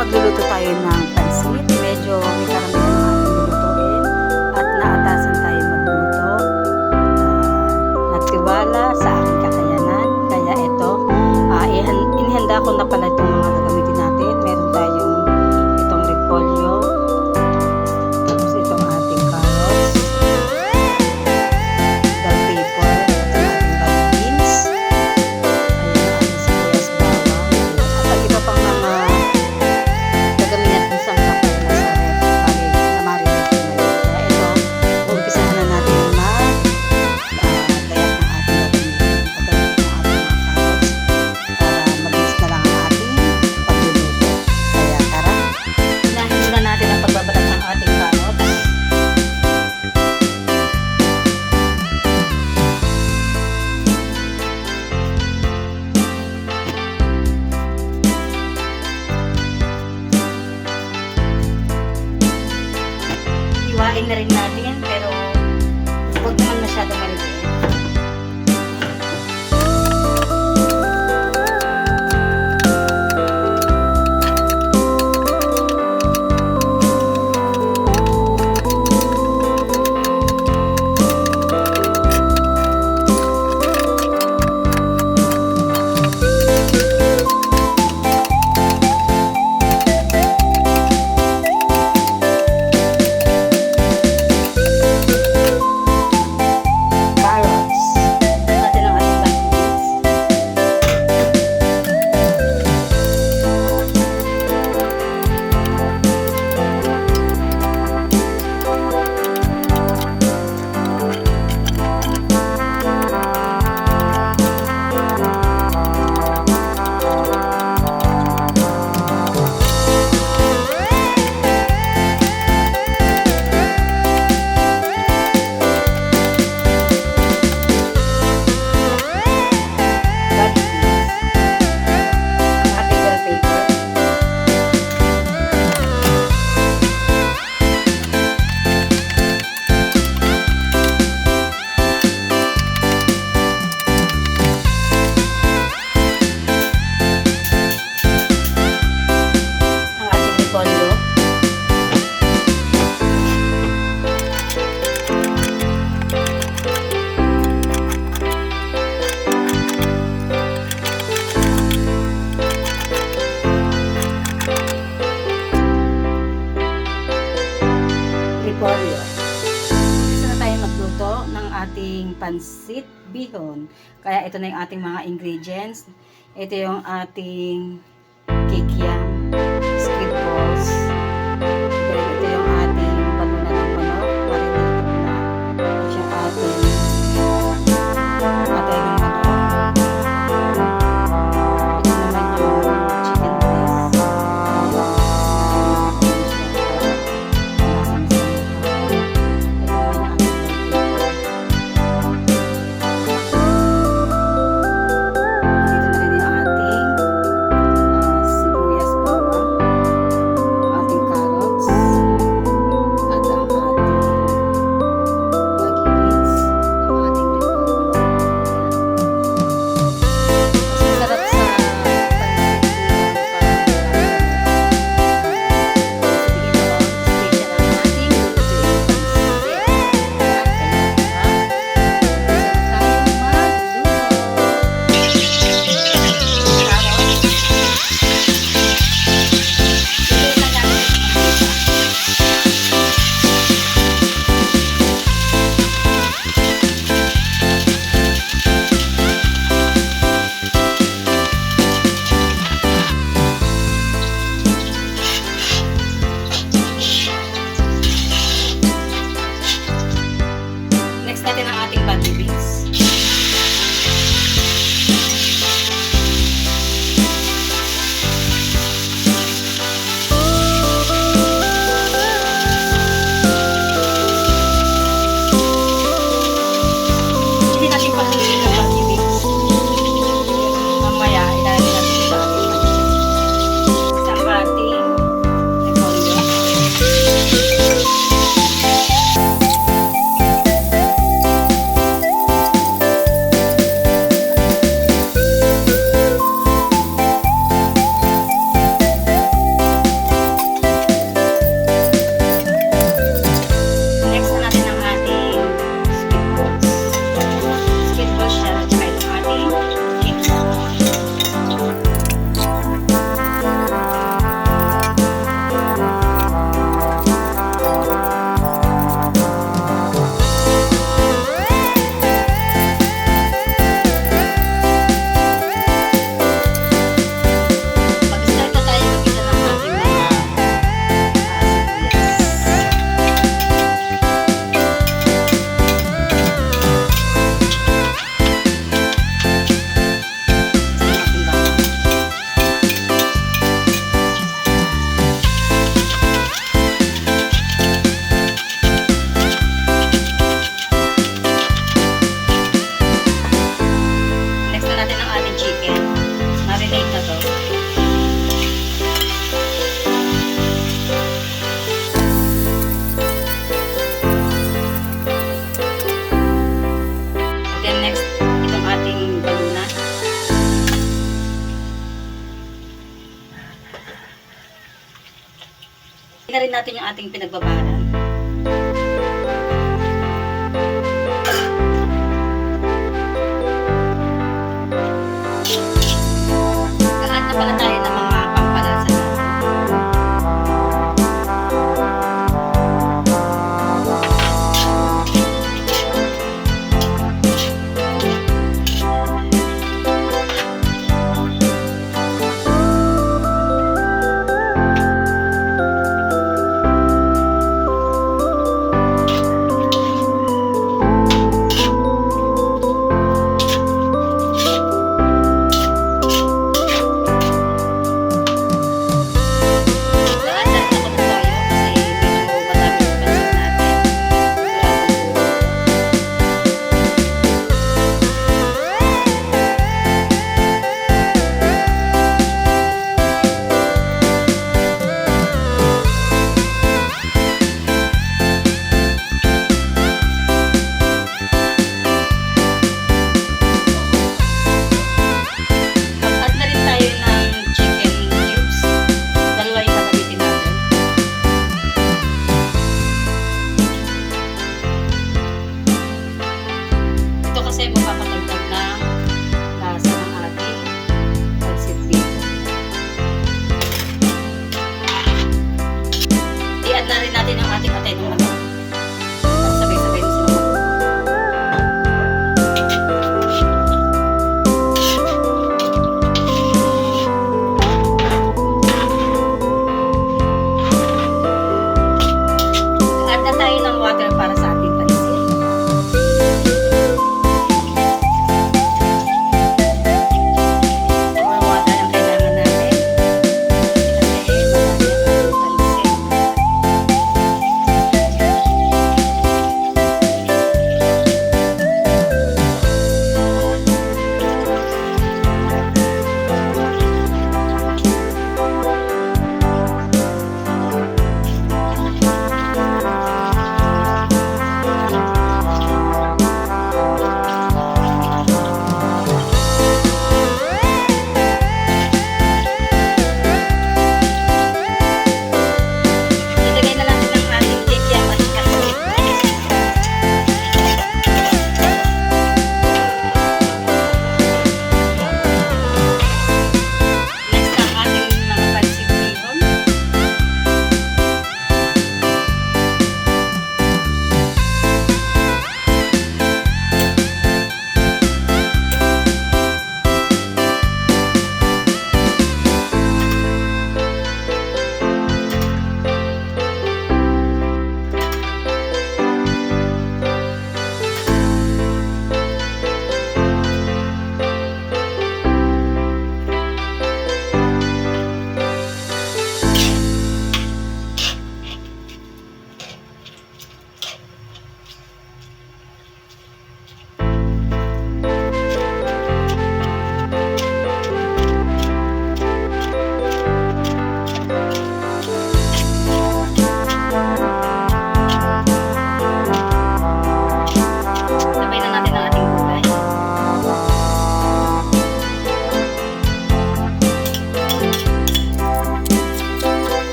magluluto tayo ng Kaya ito na yung ating mga ingredients. Ito yung ating kikya. natin ang ating body base. Rin natin yung ating pinagbabaran. saya Bapak Kota